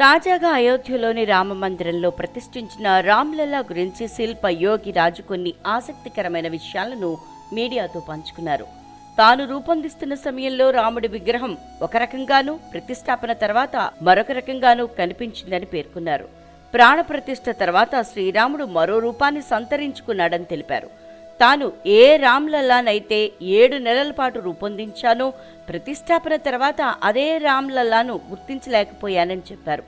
తాజాగా అయోధ్యలోని రామ మందిరంలో ప్రతిష్ఠించిన రామ్లలా గురించి శిల్ప యోగి రాజు కొన్ని ఆసక్తికరమైన విషయాలను మీడియాతో పంచుకున్నారు. తాను రూపొందిస్తున్న సమయంలో రాముడి విగ్రహం ఒక రకంగానూ ప్రతిష్టాపన తర్వాత మరొక రకంగానూ కనిపించిందని పేర్కొన్నారు. ప్రాణప్రతిష్ఠ తర్వాత శ్రీరాముడు మరో రూపాన్ని సంతరించుకున్నాడని తెలిపారు. తాను ఏ రామ్లల్లానైతే ఏడు నెలల పాటు రూపొందించానో ప్రతిష్టాపన తర్వాత అదే రామ్లల్లాను గుర్తించలేకపోయానని చెప్పారు.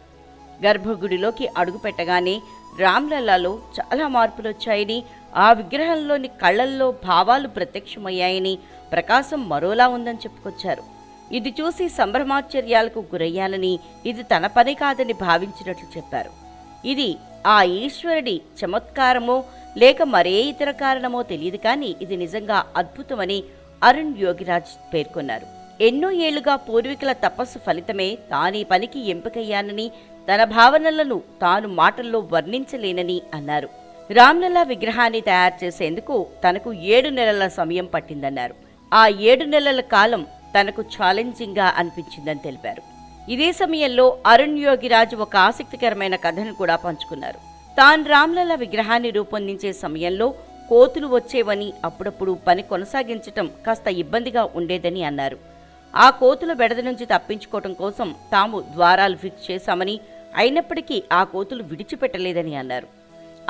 గర్భగుడిలోకి అడుగుపెట్టగానే రామ్లల్లాలో చాలా మార్పులు వచ్చాయని ఆ విగ్రహంలోని కళ్ళల్లో భావాలు ప్రత్యక్షమయ్యాయని ప్రకాశం మరోలా ఉందని చెప్పుకొచ్చారు. ఇది చూసి సంభ్రమాశ్చర్యాలకు గురయ్యానని ఇది తన పని కాదని భావించినట్లు చెప్పారు. ఇది ఆ ఈశ్వరుడి చమత్కారమో లేక మరే ఇతర కారణమో తెలియదు కానీ ఇది నిజంగా అద్భుతమని అరుణ్ యోగిరాజ్ పేర్కొన్నారు. ఎన్నో ఏళ్ళుగా పూర్వీకుల తపస్సు ఫలితమే తానీ పనికి ఎంపికయ్యానని తన భావనలను తాను మాటల్లో వర్ణించలేనని అన్నారు. రామ్లలా విగ్రహాన్ని తయారు చేసేందుకు తనకు ఏడు నెలల సమయం పట్టిందన్నారు. ఆ ఏడు నెలల కాలం తనకు ఛాలెంజింగ్గా అనిపించిందని తెలిపారు. ఇదే సమయంలో అరుణ్ యోగిరాజు ఒక ఆసక్తికరమైన కథను కూడా పంచుకున్నారు. తాను రామ్లల విగ్రహాన్ని రూపొందించే సమయంలో కోతులు వచ్చేవని అప్పుడప్పుడు పని కొనసాగించటం కాస్త ఇబ్బందిగా ఉండేదని అన్నారు. ఆ కోతుల బెడద నుంచి తప్పించుకోవటం కోసం తాము ద్వారాలు ఫిక్స్ చేశామని అయినప్పటికీ ఆ కోతులు విడిచిపెట్టలేదని అన్నారు.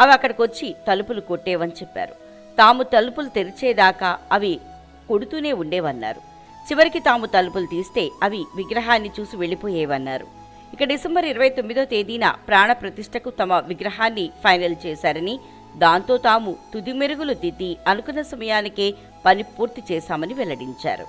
అవి అక్కడికొచ్చి తలుపులు కొట్టేవని చెప్పారు. తాము తలుపులు తెరిచేదాకా అవి కొడుతూనే ఉండేవన్నారు. చివరికి తాము తలుపులు తీస్తే అవి విగ్రహాన్ని చూసి వెళ్ళిపోయేవన్నారు. ఇక డిసెంబర్ ఇరవై తొమ్మిదో తేదీన ప్రాణ ప్రతిష్టకు తమ విగ్రహాన్ని ఫైనల్ చేశారని దాంతో తాము తుది మెరుగులు దిద్ది అనుకున్న సమయానికే పని పూర్తి చేశామని వెల్లడించారు.